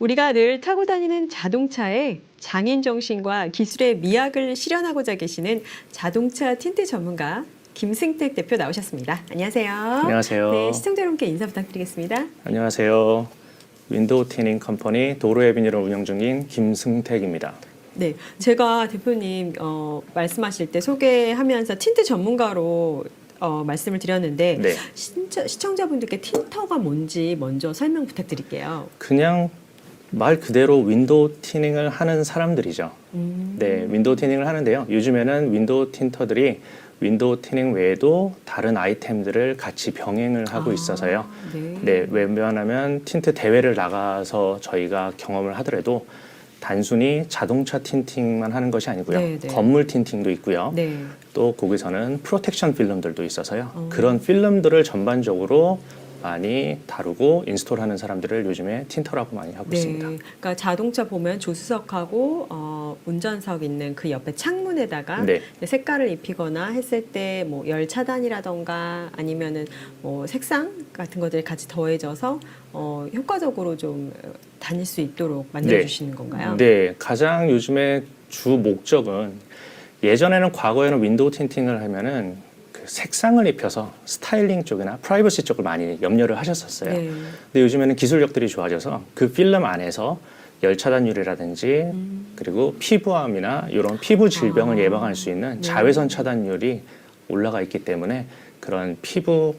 우리가 늘 타고 다니는 자동차에 장인 정신과 기술의 미학을 실현하고자 계시는 자동차 틴트 전문가 김승택 대표 나오셨습니다. 안녕하세요. 안녕하세요. 네, 시청자 여러분께 인사 부탁드리겠습니다. 안녕하세요. 윈도우 티닝 컴퍼니 도로에비뉴를 운영 중인 김승택입니다. 네, 제가 대표님 어, 말씀하실 때 소개하면서 틴트 전문가로 어, 말씀을 드렸는데 네. 신차, 시청자 분들께 틴터가 뭔지 먼저 설명 부탁드릴게요. 그냥 말 그대로 윈도우 티닝을 하는 사람들이죠. 음, 네, 윈도우 티닝을 하는데요. 요즘에는 윈도우 틴터들이 윈도우 티닝 외에도 다른 아이템들을 같이 병행을 하고 아, 있어서요. 네. 네, 웬만하면 틴트 대회를 나가서 저희가 경험을 하더라도 단순히 자동차 틴팅만 하는 것이 아니고요. 네, 네. 건물 틴팅도 있고요. 네. 또 거기서는 프로텍션 필름들도 있어서요. 어. 그런 필름들을 전반적으로 많이 다루고 인스톨하는 사람들을 요즘에 틴터라고 많이 하고 있습니다. 그러니까 자동차 보면 조수석하고 어, 운전석 있는 그 옆에 창문에다가 네. 색깔을 입히거나 했을 때 뭐 열 차단이라던가 아니면은 뭐 색상 같은 것들이 같이 더해져서 어, 효과적으로 좀 어, 다닐 수 있도록 만들어 네. 주시는 건가요? 네, 가장 요즘에 주 목적은 예전에는 과거에는 윈도우 틴팅을 하면은 그 색상을 입혀서 스타일링 쪽이나 프라이버시 쪽을 많이 염려를 하셨었어요. 네. 근데 요즘에는 기술력들이 좋아져서 그 필름 안에서 열 차단율이라든지 음. 그리고 피부암이나 이런 피부 질병을 아, 예방할 수 있는 네. 자외선 차단율이 올라가 있기 때문에 그런 피부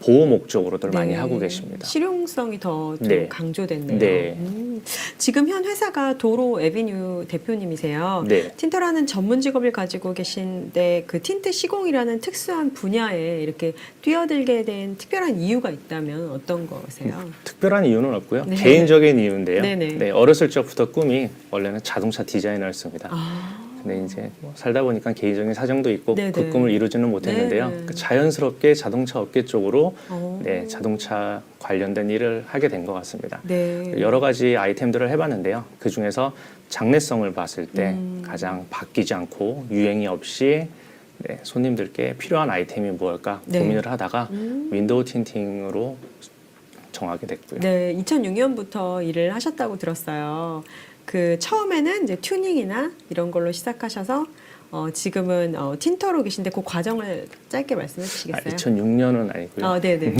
보호 목적으로들 많이 네. 하고 계십니다. 실용성이 더좀 네. 강조됐네요. 네. 음, 지금 현 회사가 도로 에비뉴 대표님이세요. 네. 틴터라는 전문 직업을 가지고 계신데 그 틴트 시공이라는 특수한 분야에 이렇게 뛰어들게 된 특별한 이유가 있다면 어떤 거세요? 특별한 이유는 없고요. 네. 개인적인 이유인데요. 네네. 네, 어렸을 적부터 꿈이 원래는 자동차 디자이너였습니다. 아, 근데 이제 뭐 살다 보니까 개인적인 사정도 있고 네네. 그 꿈을 이루지는 못했는데요. 네네. 그 자연스럽게 자동차 업계 쪽으로 어. 네, 자동차 관련된 일을 하게 된 것 같습니다. 네. 여러 가지 아이템들을 해봤는데요. 그 중에서 장래성을 봤을 때 음. 가장 바뀌지 않고 유행이 없이 네, 손님들께 필요한 아이템이 무엇일까 네. 고민을 하다가 음. 윈도우 틴팅으로 정하게 됐고요. 네, 2006년부터 일을 하셨다고 들었어요. 그 처음에는 이제 튜닝이나 이런 걸로 시작하셔서 어, 지금은 어, 틴터로 계신데 그 과정을 짧게 말씀해 아, 주시겠어요? 2006년은 아니고요. 아, 네, 네.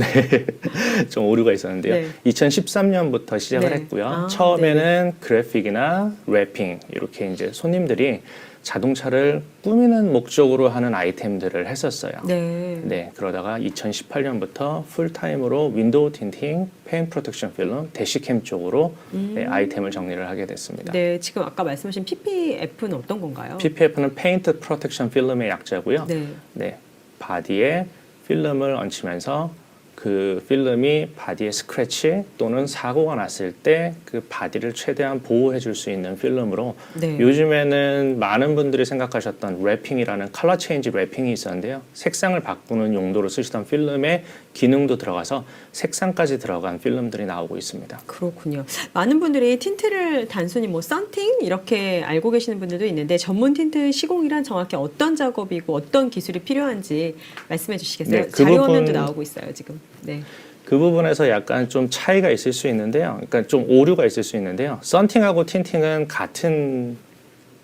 좀 오류가 있었는데요. 네. 2013년부터 시작을 네. 했고요. 아, 처음에는 그래픽이나 래핑 이렇게 이제 손님들이 자동차를 꾸미는 목적으로 하는 아이템들을 했었어요. 네. 네, 그러다가 2018년부터 풀타임으로 윈도우 틴팅, 페인 프로텍션 필름, 대시캠 쪽으로 음. 네, 아이템을 정리를 하게 됐습니다. 네, 지금 아까 말씀하신 PPF는 어떤 건가요? PPF는 페인트 프로텍션 필름의 약자고요. 네. 네, 바디에 필름을 얹히면서 그 필름이 바디에 스크래치 또는 사고가 났을 때 그 바디를 최대한 보호해 줄 수 있는 필름으로 네. 요즘에는 많은 분들이 생각하셨던 래핑이라는 컬러 체인지 래핑이 있었는데요. 색상을 바꾸는 용도로 쓰시던 필름에 기능도 들어가서 색상까지 들어간 필름들이 나오고 있습니다. 그렇군요. 많은 분들이 틴트를 단순히 뭐 썬팅 이렇게 알고 계시는 분들도 있는데 전문 틴트 시공이란 정확히 어떤 작업이고 어떤 기술이 필요한지 말씀해 주시겠어요? 네, 그 자료 화면도 부분- 나오고 있어요, 지금. 네. 그 부분에서 약간 좀 차이가 있을 수 있는데요. 그러니까 좀 오류가 있을 수 있는데요. 썬팅하고 틴팅은 같은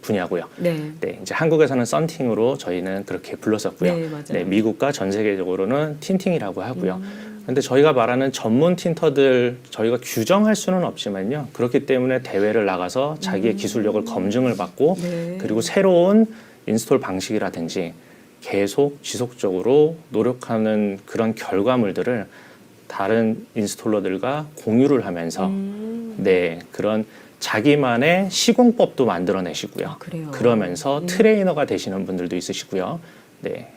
분야고요. 네. 네, 이제 한국에서는 썬팅으로 저희는 그렇게 불렀었고요. 네, 맞아요. 미국과 전 세계적으로는 틴팅이라고 하고요. 음. 근데 저희가 말하는 전문 틴터들 저희가 규정할 수는 없지만요. 그렇기 때문에 대회를 나가서 자기의 기술력을 검증을 받고 음. 네. 그리고 새로운 인스톨 방식이라든지 계속 지속적으로 노력하는 그런 결과물들을 다른 인스톨러들과 공유를 하면서 음. 네 그런 자기만의 시공법도 만들어내시고요. 아, 그래요? 그러면서 음. 트레이너가 되시는 분들도 있으시고요. 네.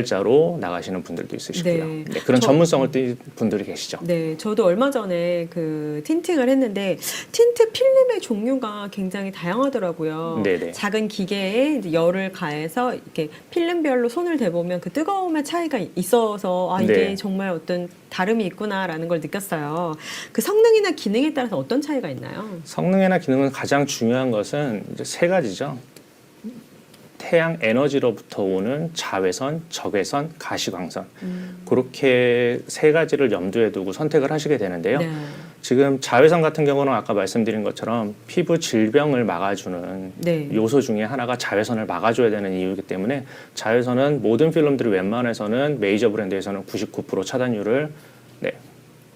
개발자로 나가시는 분들도 있으시고요. 네. 네, 그런 저- 전문성을 띈 분들이 계시죠. 네, 저도 얼마 전에 그 틴팅을 했는데 틴트 필름의 종류가 굉장히 다양하더라고요. 네네. 작은 기계에 열을 가해서 이렇게 필름별로 손을 대보면 그 뜨거움의 차이가 있어서 아 이게 네. 정말 어떤 다름이 있구나라는 걸 느꼈어요. 그 성능이나 기능에 따라서 어떤 차이가 있나요? 성능이나 기능은 가장 중요한 것은 이제 세 가지죠. 태양 에너지로부터 오는 자외선, 적외선, 가시광선. 음. 그렇게 세 가지를 염두에 두고 선택을 하시게 되는데요. 네. 지금 자외선 같은 경우는 아까 말씀드린 것처럼 피부 질병을 막아주는 네. 요소 중에 하나가 자외선을 막아줘야 되는 이유이기 때문에 자외선은 모든 필름들이 웬만해서는 메이저 브랜드에서는 99% 차단율을 네,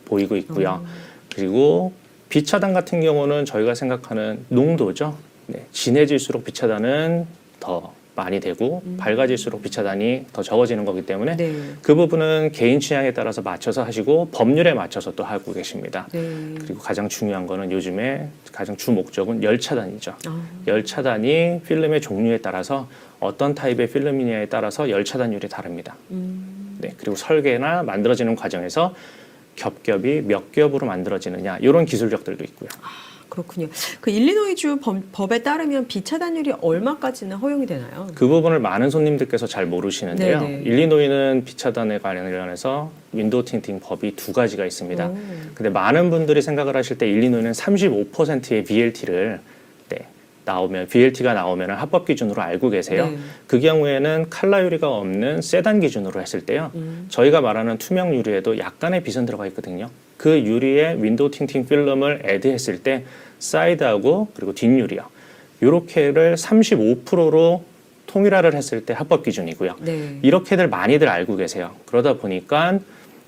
보이고 있고요. 그리고 빛 차단 같은 경우는 저희가 생각하는 농도죠. 네, 진해질수록 빛 차단은 더 많이 되고 밝아질수록 빛 차단이 더 적어지는 거기 때문에 네. 그 부분은 개인 취향에 따라서 맞춰서 하시고 법률에 맞춰서 또 하고 계십니다. 네. 그리고 가장 중요한 거는 요즘에 가장 주 목적은 열 차단이죠. 아, 열 차단이 필름의 종류에 따라서 어떤 타입의 필름이냐에 따라서 열 차단율이 다릅니다. 음, 네, 그리고 설계나 만들어지는 과정에서 겹겹이 몇 겹으로 만들어지느냐 이런 기술력들도 있고요. 그렇군요. 그 일리노이주 법, 법에 따르면 비차단율이 얼마까지는 허용이 되나요? 그 부분을 많은 손님들께서 잘 모르시는데요. 네네. 일리노이는 비차단에 관련해서 윈도우 틴팅 법이 두 가지가 있습니다. 오. 근데 많은 분들이 생각을 하실 때 일리노이는 35%의 VLT를 네, 나오면 VLT가 나오면 합법 기준으로 알고 계세요. 네. 그 경우에는 칼라 유리가 없는 세단 기준으로 했을 때요. 음. 저희가 말하는 투명 유리에도 약간의 빛은 들어가 있거든요. 그 유리에 윈도우 틴팅 필름을 애드했을 때 사이드하고 그리고 뒷유리요. 요렇게를 35%로 통일화를 했을 때 합법 기준이고요. 네. 이렇게들 많이들 알고 계세요. 그러다 보니까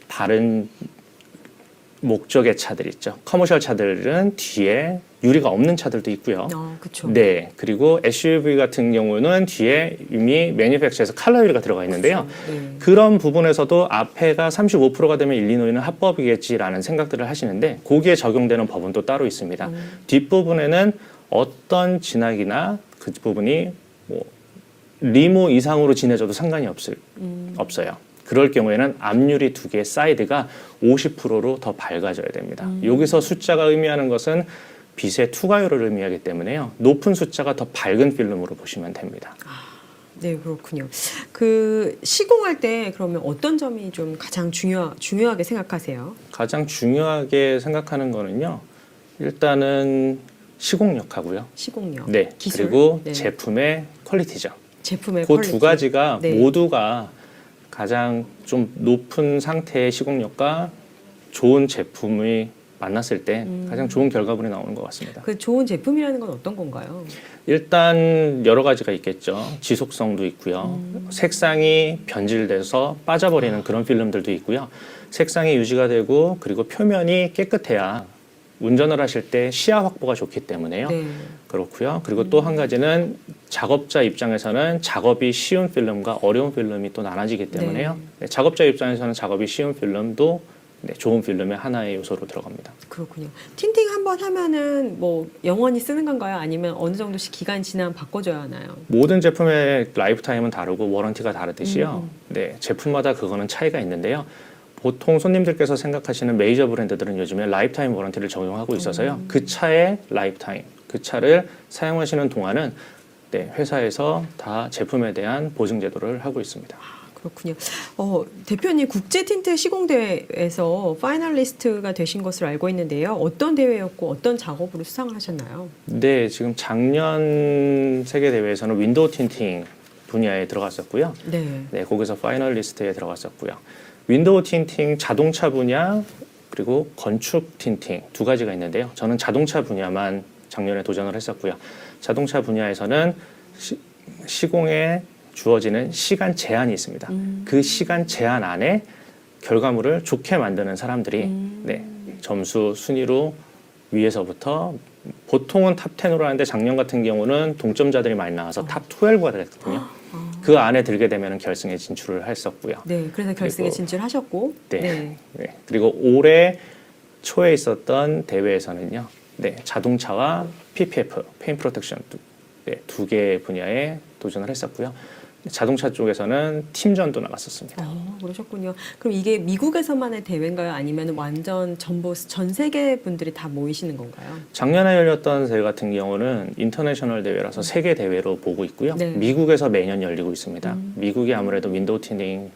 다른 목적의 차들 있죠. 커머셜 차들은 뒤에 유리가 없는 차들도 있고요. 아, 그렇죠. 네, 그리고 SUV 같은 경우는 뒤에 이미 매니팩처에서 칼라 유리가 들어가 있는데요. 네. 그런 부분에서도 앞에가 35%가 되면 일리노이는 합법이겠지라는 생각들을 하시는데 거기에 적용되는 법은 또 따로 있습니다. 뒷부분에는 어떤 진학이나 그 부분이 뭐 리모 이상으로 지내져도 상관이 없을 음. 없어요. 그럴 경우에는 앞유리 두 개의 사이드가 50%로 더 밝아져야 됩니다. 여기서 숫자가 의미하는 것은 빛의 투과율을 의미하기 때문에요. 높은 숫자가 더 밝은 필름으로 보시면 됩니다. 네, 그렇군요. 그 시공할 때 그러면 어떤 점이 좀 가장 중요 중요하게 생각하세요? 가장 중요하게 생각하는 거는요. 일단은 시공력하고요. 시공력, 네. 기술, 그리고 네. 제품의 퀄리티죠. 제품의 그 퀄리티. 두 가지가 네. 모두가 가장 좀 높은 상태의 시공력과 좋은 제품이 만났을 때 음. 가장 좋은 결과물이 나오는 것 같습니다. 그 좋은 제품이라는 건 어떤 건가요? 일단 여러 가지가 있겠죠. 지속성도 있고요. 음. 색상이 변질돼서 빠져버리는 그런 필름들도 있고요. 색상이 유지가 되고 그리고 표면이 깨끗해야 운전을 하실 때 시야 확보가 좋기 때문에요. 네. 그렇고요. 그리고 또 한 가지는 작업자 입장에서는 작업이 쉬운 필름과 어려운 필름이 또 나눠지기 때문에요. 네, 작업자 입장에서는 작업이 쉬운 필름도 네, 좋은 필름의 하나의 요소로 들어갑니다. 그렇군요. 틴팅 한번 하면은 뭐 영원히 쓰는 건가요? 아니면 어느 정도씩 기간 지나면 바꿔줘야 하나요? 모든 제품의 라이프 타임은 다르고 워런티가 다르듯이요. 음. 네, 제품마다 그거는 차이가 있는데요. 보통 손님들께서 생각하시는 메이저 브랜드들은 요즘에 라이프 타임 워런티를 적용하고 있어서요. 음. 그 차의 라이프 타임, 그 차를 사용하시는 동안은 네, 회사에서 다 제품에 대한 보증 제도를 하고 있습니다. 그렇군요. 어, 대표님 국제 틴트 시공 대회에서 파이널리스트가 되신 것으로 알고 있는데요. 어떤 대회였고 어떤 작업으로 수상을 하셨나요? 네, 지금 작년 세계 대회에서는 윈도우 틴팅 분야에 들어갔었고요. 네. 네, 거기서 파이널리스트에 들어갔었고요. 윈도우 틴팅 자동차 분야 그리고 건축 틴팅 두 가지가 있는데요. 저는 자동차 분야만 작년에 도전을 했었고요. 자동차 분야에서는 시, 시공에 주어지는 시간 제한이 있습니다. 음. 그 시간 제한 안에 결과물을 좋게 만드는 사람들이 음. 네, 점수 순위로 위에서부터 보통은 탑 10으로 하는데 작년 같은 경우는 동점자들이 많이 나와서 탑 12가 됐거든요. 그 안에 들게 되면 결승에 진출을 했었고요. 네. 그래서 결승에 그리고- 진출하셨고. 네. 네. 그리고 올해 초에 있었던 대회에서는요. 네, 자동차와 PPF, 페인 프로텍션 두, 네, 두 개 분야에 도전을 했었고요. 자동차 쪽에서는 팀전도 나갔었습니다. 어, 그러셨군요. 그럼 이게 미국에서만의 대회인가요? 아니면 완전 전부 전 세계 분들이 다 모이시는 건가요? 작년에 열렸던 대회 같은 경우는 인터내셔널 대회라서 세계 대회로 보고 있고요. 네. 미국에서 매년 열리고 있습니다. 음. 미국이 아무래도 윈도우 틴팅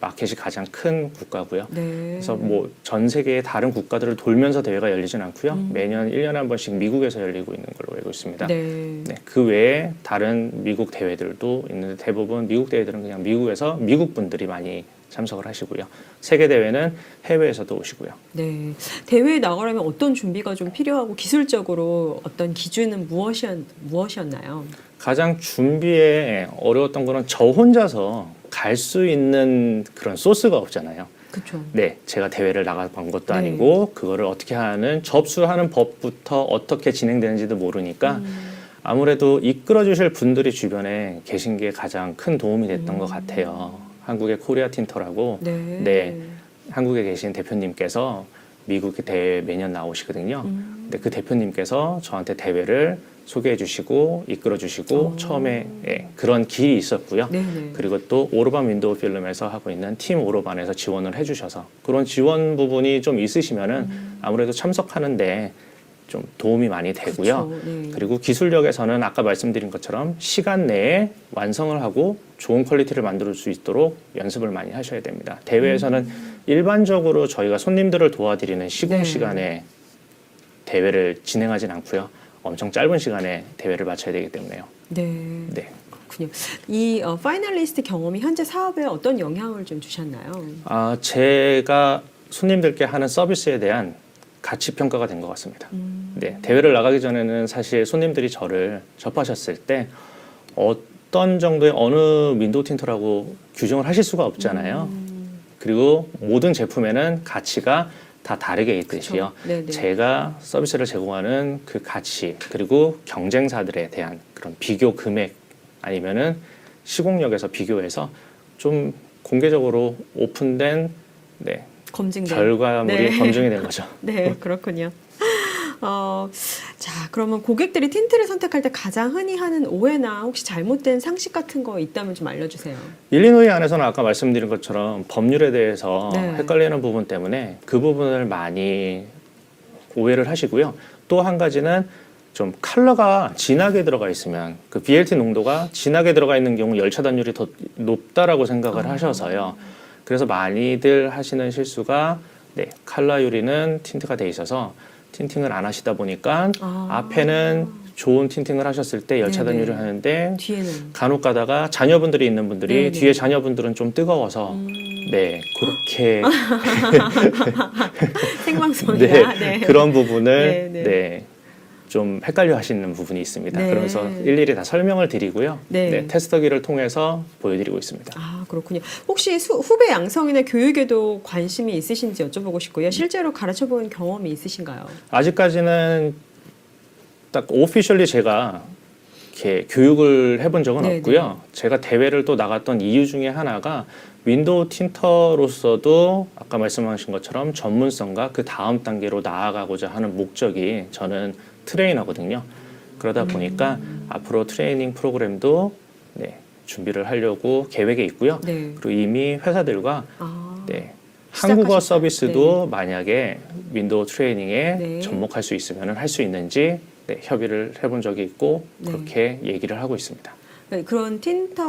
마켓이 가장 큰 국가고요. 네. 그래서 뭐 전 세계의 다른 국가들을 돌면서 대회가 열리진 않고요. 음. 매년 1년에 한 번씩 미국에서 열리고 있는 걸로 알고 있습니다. 네. 네, 그 외에 다른 미국 대회들도 있는데 대부분 미국 대회들은 그냥 미국에서 미국 분들이 많이 참석을 하시고요. 세계 대회는 해외에서도 오시고요. 네. 대회에 나가려면 어떤 준비가 좀 필요하고 기술적으로 어떤 기준은 무엇이었, 무엇이었나요? 가장 준비에 어려웠던 거는 저 혼자서 갈 수 있는 그런 소스가 없잖아요. 그렇죠. 네, 제가 대회를 나가본 것도 네. 아니고 그거를 어떻게 하는 접수하는 법부터 어떻게 진행되는지도 모르니까 음. 아무래도 이끌어 주실 분들이 주변에 계신 게 가장 큰 도움이 됐던 것 같아요. 한국의 코리아 틴터라고 네. 네. 한국에 계신 대표님께서 미국 대회 매년 나오시거든요. 음. 근데 그 대표님께서 저한테 대회를 소개해 주시고 이끌어 주시고 오. 처음에 예, 그런 길이 있었고요. 네네. 그리고 또 오로반 윈도우 필름에서 하고 있는 팀 오로반에서 지원을 해 주셔서 그런 지원 부분이 좀 있으시면은 음. 아무래도 참석하는데 좀 도움이 많이 되고요. 네. 그리고 기술력에서는 아까 말씀드린 것처럼 시간 내에 완성을 하고 좋은 퀄리티를 만들 수 있도록 연습을 많이 하셔야 됩니다. 대회에서는 일반적으로 저희가 손님들을 도와드리는 시공 네. 시간에 대회를 진행하진 않고요. 엄청 짧은 시간에 대회를 마쳐야 되기 때문에요. 네. 네. 그렇군요. 이 어, 파이널리스트 경험이 현재 사업에 어떤 영향을 좀 주셨나요? 아, 제가 손님들께 하는 서비스에 대한 가치 평가가 된 것 같습니다. 음. 네, 대회를 나가기 전에는 사실 손님들이 저를 접하셨을 때 어떤 정도의 어느 윈도우 틴터라고 규정을 하실 수가 없잖아요. 음. 그리고 모든 제품에는 가치가 다 다르게 있듯이요. 그렇죠. 네네. 제가 서비스를 제공하는 그 가치 그리고 경쟁사들에 대한 그런 비교 금액 아니면은 시공력에서 비교해서 좀 공개적으로 오픈된 네, 검증된. 결과물이 네. 검증이 된 거죠. 네, 그렇군요. 어, 자, 그러면 고객들이 틴트를 선택할 때 가장 흔히 하는 오해나 혹시 잘못된 상식 같은 거 있다면 좀 알려주세요. 일리노이 안에서는 아까 말씀드린 것처럼 법률에 대해서 네. 헷갈리는 부분 때문에 그 부분을 많이 오해를 하시고요. 또 한 가지는 좀 컬러가 진하게 들어가 있으면 그 BLT 농도가 진하게 들어가 있는 경우 열 차 단율이 더 높다라고 생각을 아. 하셔서요. 그래서 많이들 하시는 실수가 네, 컬러 유리는 틴트가 돼 있어서 틴팅을 안 하시다 보니까 아. 앞에는 좋은 틴팅을 하셨을 때 열 차단율을 네네. 하는데 뒤에는. 간혹 가다가 자녀분들이 있는 분들이 네네. 뒤에 자녀분들은 좀 뜨거워서 음, 네 그렇게 생방송이라. 네, 네. 그런 부분을 네, 네, 네. 좀 헷갈려 하시는 부분이 있습니다. 네. 그래서 일일이 다 설명을 드리고요. 네. 네, 테스터기를 통해서 보여드리고 있습니다. 아, 그렇군요. 혹시 수- 후배 양성이나 교육에도 관심이 있으신지 여쭤보고 싶고요. 실제로 가르쳐 본 경험이 있으신가요? 아직까지는 딱 오피셜리 제가 이렇게 교육을 해본 적은 네, 없고요. 제가 대회를 또 나갔던 이유 중에 하나가 윈도우 틴터로서도 아까 말씀하신 것처럼 전문성과 그 다음 단계로 나아가고자 하는 목적이 저는 트레이너거든요. 그러다 음. 보니까 앞으로 트레이닝 프로그램도 네, 준비를 하려고 계획에 있고요. 네. 그리고 이미 회사들과 아, 네. 한국어 시작하셨다. 서비스도 만약에 윈도우 트레이닝에 네. 접목할 수 있으면 할 수 있는지 네, 협의를 해본 적이 있고 네. 그렇게 얘기를 하고 있습니다. 네, 그런 틴터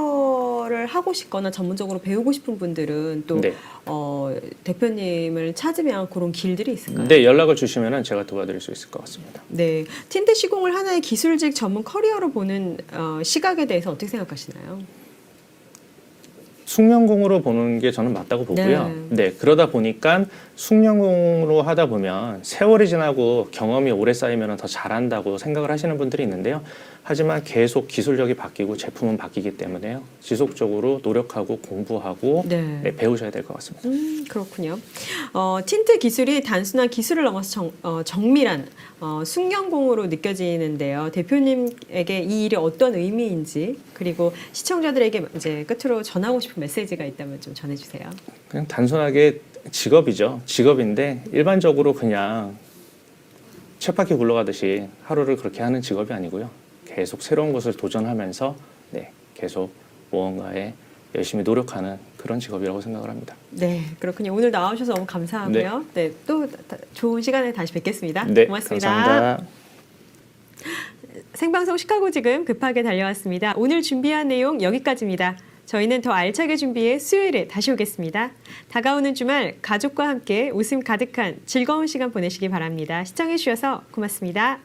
를 하고 싶거나 전문적으로 배우고 싶은 분들은 또 네. 어, 대표님을 찾으면 그런 길들이 있을까요? 네, 연락을 주시면 제가 도와드릴 수 있을 것 같습니다. 네, 틴트 시공을 하나의 기술직 전문 커리어로 보는 어, 시각에 대해서 어떻게 생각하시나요? 숙련공으로 보는 게 저는 맞다고 보고요. 네. 네. 그러다 보니까 숙련공으로 하다 보면 세월이 지나고 경험이 오래 쌓이면 더 잘한다고 생각을 하시는 분들이 있는데요. 하지만 계속 기술력이 바뀌고 제품은 바뀌기 때문에요. 지속적으로 노력하고 공부하고 네. 네, 배우셔야 될 것 같습니다. 음, 그렇군요. 어, 틴트 기술이 단순한 기술을 넘어서 정, 어, 정밀한 어, 숙련공으로 느껴지는데요. 대표님에게 이 일이 어떤 의미인지 그리고 시청자들에게 이제 끝으로 전하고 싶은 메시지가 있다면 좀 전해주세요. 그냥 단순하게 직업이죠. 직업인데 일반적으로 그냥 쳇바퀴 굴러가듯이 하루를 그렇게 하는 직업이 아니고요. 계속 새로운 것을 도전하면서 네, 계속 무언가에 열심히 노력하는 그런 직업이라고 생각을 합니다. 네, 그렇군요. 오늘 나와주셔서 너무 감사하고요. 네, 또 다- 좋은 시간에 다시 뵙겠습니다. 네, 고맙습니다. 감사합니다. 생방송 시카고 지금 급하게 달려왔습니다. 오늘 준비한 내용 여기까지입니다. 저희는 더 알차게 준비해 수요일에 다시 오겠습니다. 다가오는 주말 가족과 함께 웃음 가득한 즐거운 시간 보내시기 바랍니다. 시청해 주셔서 고맙습니다.